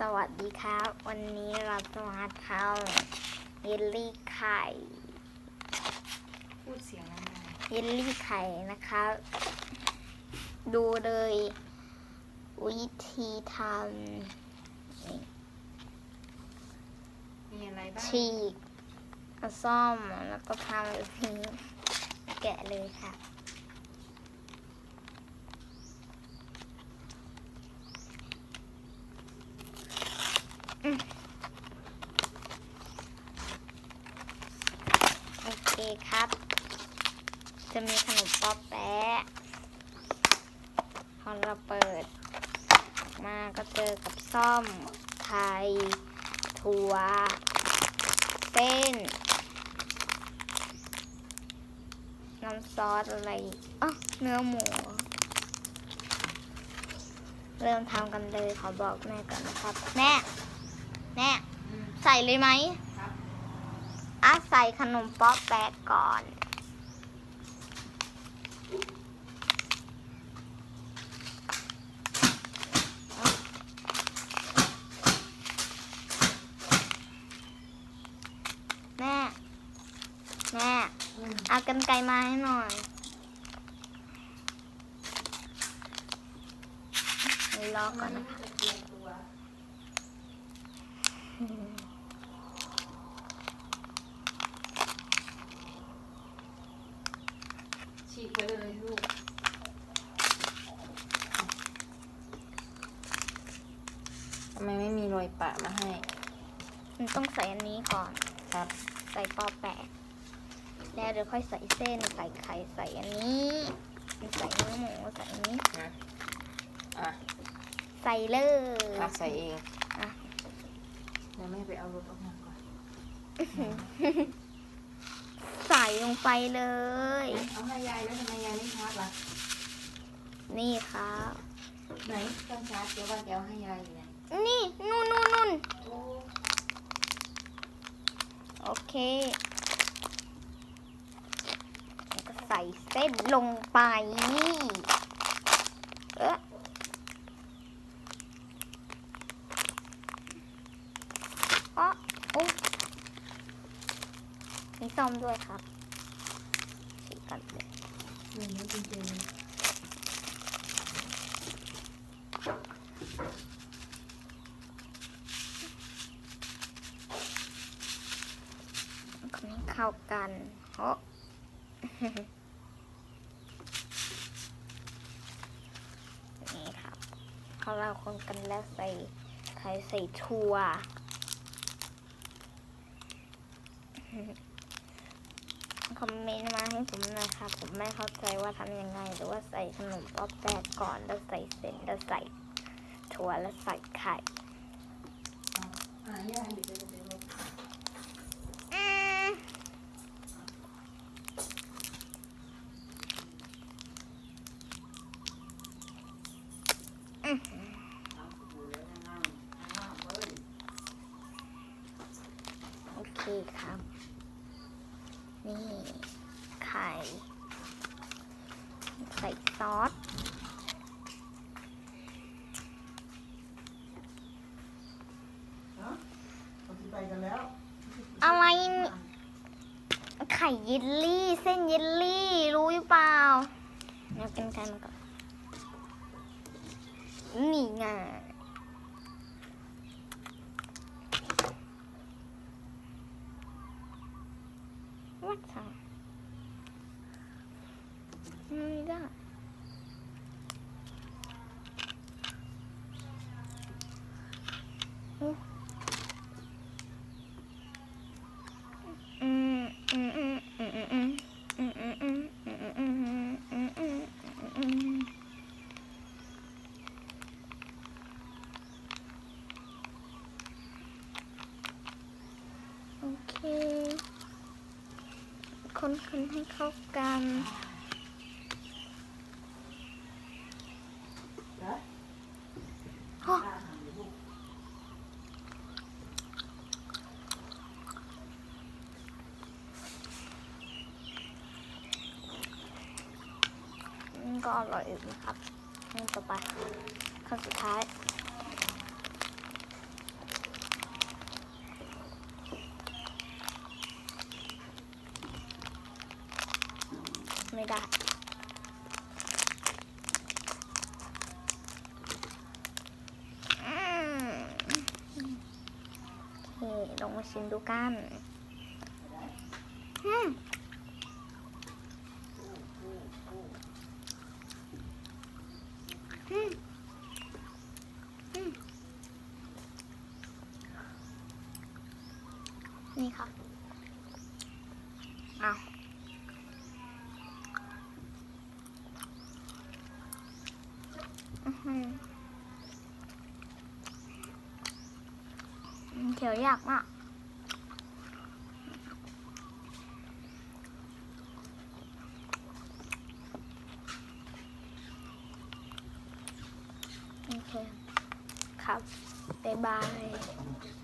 สวัสดีครับ วันนี้เราจะมาทำเยลลี่ไข่พูดเสียงดังเยลลี่ไข่นะครับ ดูเลย วิธีทำนี่ๆมีอะไรบ้างฉีกเอาซ่อมแล้วก็ทำแบบนี้แกะเลยค่ะ โอเคครับ จะมีขนมป๊อปแปะพอเราเปิด มาก็เจอกับซ่อมไข่ถั่วเส้น น้ำซอสอะไรอ๋อเนื้อหมู เริ่มทำกันเลยขอบอกแม่ก่อนนะครับ แม่ แม่อืมใส่เลยไหมครับอะใส่ขนมป๊อปแปะก่อนแม่แม่อืมเอากันไกลมาให้หน่อยรอก่อนนะทำไมไม่จะเตรียมตัว ฉีกไปเลยลูกทำไมไม่มีรอยปะมาให้ มันต้องใส่อันนี้ก่อน ครับ ใส่ปอแปะแล้วเดี๋ยวค่อยใส่เส้น ใส่ไข่ ใส่อันนี้ ใส่เนื้อหมู ใส่อันนี้นะอะ ใส่เลย อะ ใส่เองอะเดี๋ยวแม่ไปเอารถออกมาก่อน ใส่ลงไปเลย เอาให้ยายแล้วทำไมยายไม่ชาร์จล่ะ นี่ครับ ไหนต้องชาร์จเดี๋ยวว่าจะเอาให้ยายอยู่ไหนนี่นู่นนู่นนู่นโอ้โอเคแล้วก็ใส่เส้นลงไป เอ๊ะอ๋อโอ้ มีซ่อมด้วยครับฉีกกันเลยหนึ่งจริงๆคนให้เข้ากันโอ้นี่ครับพอเราคนกันแล้วใส่ไข่ใส่ถั่ว คอมเมนต์มาให้ผมหน่อยครับ ผมไม่เข้าใจว่าทำยังไงหรือว่าใส่ขนมป๊อปแปะก่อนแล้วใส่เส้นแล้วใส่ถั่วแล้วใส่ไข่อะยายอยู่เดี๋ยวเดี๋ยวอืมอื้อหือโอเคครับ นี่ ไข่ ใส่ซอส ไปกันแล้ว อะไรนี่ไข่เยลลี่ เส้นเยลลี่รู้หรือเปล่าเดี๋ยวกินกันก่อนนี่ไงวัดสา ได้โอ้อืมอืมอืมอืมอืมอืมอืมอืมอืมอืมอืมอืมอืมอืมโอเค คนคนให้เข้ากัน ก็อร่อยอีกนะครับขั้นต่อไปขั้นสุดท้ายไม่ได้ลองมาชิมดูกัน อืม ค่ะอ้าวอื้อหือเขียวยากมากโอเค ครับบ๊ายบาย